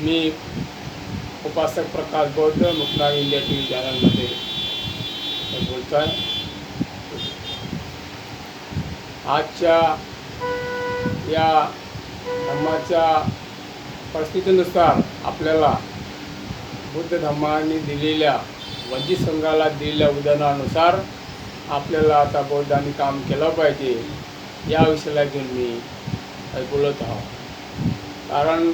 मी उपासक प्रकाश बौद्ध Mukta India T V चॅनलमध्ये. बोलतो आहे आजच्या या धर्माच्या परिस्थितीनुसार आपल्याला बुद्ध धर्मानी दिलेल्या वंचित संघाला दिलेल्या उदाहरणानुसार आपल्याला आता बौद्धांनी काम केलं पाहिजे. या विषयाला घेऊन मी बोलत आहोत. कारण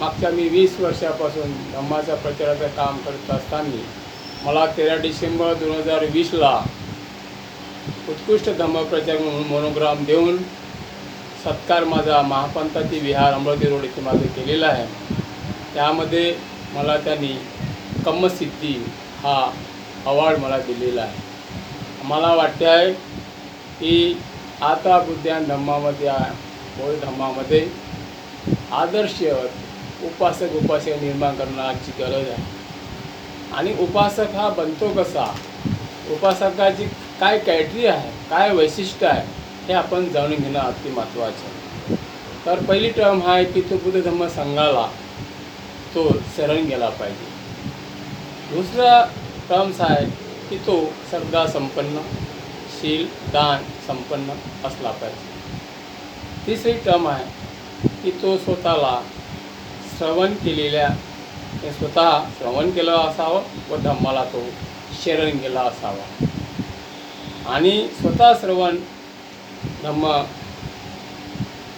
मागच्या मी वीस वर्षापासून धम्माच्या प्रचाराचं काम करत असताना मला तेरा डिसेंबर दोन हजार वीसला उत्कृष्ट धम्मप्रचार म्हणून मोनोग्राम देऊन सत्कार माझा महापंथाची विहार अमरावती रोड येथे माझं केलेला आहे. त्यामध्ये मला त्यांनी कम्मसिद्धी हा अवॉर्ड मला दिलेला आहे. मला वाटते आहे की आता बुद्धान धम्मामध्ये बौद्ध धम्मामध्ये आदर्श उपासक उपासिका निर्माण करण्याची गरज आहे. आणि उपासक हा बनतो कसा? उपासकाची काय कॅटरी आहे? काय वैशिष्ट्य आहे? हे आपण जाणून घेणं अति महत्त्वाचं आहे. तर पहिली टर्म आहे की तो बुद्ध धम्म संघाला तो शरण गेला पाहिजे. दुसरा टर्म्स आहे की तो श्रद्धा संपन्न शील दान संपन्न असला पाहिजे. तिसरी टर्म आहे की तो स्वतःला श्रवण केलेल्या ते स्वतः श्रवण केलं असावं व धम्माला तो शरण गेला असावा. आणि स्वतः श्रवण धम्म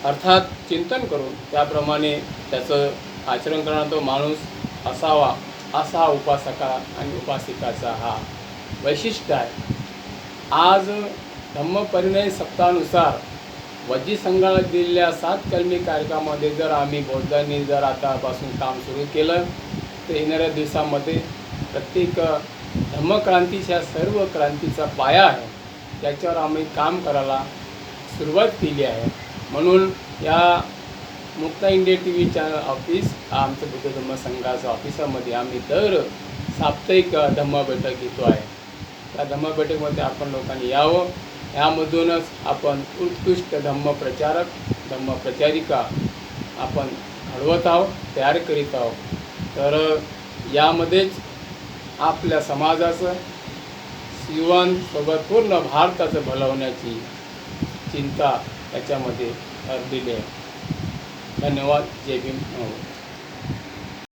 अर्थात चिंतन करून त्याप्रमाणे त्याचं आचरण करणारा तो माणूस असावा असा उपासका आणि उपासिकाचा हा वैशिष्ट्य आहे. आज धम्मपरिणय सप्तानुसार वजी संघाला दिलेल्या सात कलमी कार्यक्रमामध्ये जर आम्ही बौद्धांनी जर आतापासून काम सुरू केलं तर येणाऱ्या दिवसामध्ये प्रत्येक धम्मक्रांतीच्या सर्व क्रांतीचा पाया आहे. त्याच्यावर आम्ही काम करायला सुरुवात केली आहे. म्हणून या Mukta India T V channel office आमचं बुद्ध धम्म संघाचं ऑफिसामध्ये आम्ही दर साप्ताहिक धम्म बैठक घेतो आहे. त्या धम्म बैठकमध्ये आपण लोकांनी यावं. यामधूनच आपण उत्कृष्ट धम्म प्रचारक धम्म प्रचारिका आपण घडवत आहोत तयार करीत आहोत. तर यामध्येच आपल्या समाजाचं जीवनसोबत पूर्ण भारताचं भलवण्याची चिंता याच्यामध्ये दिली आहे. धन्यवाद. जय भीम.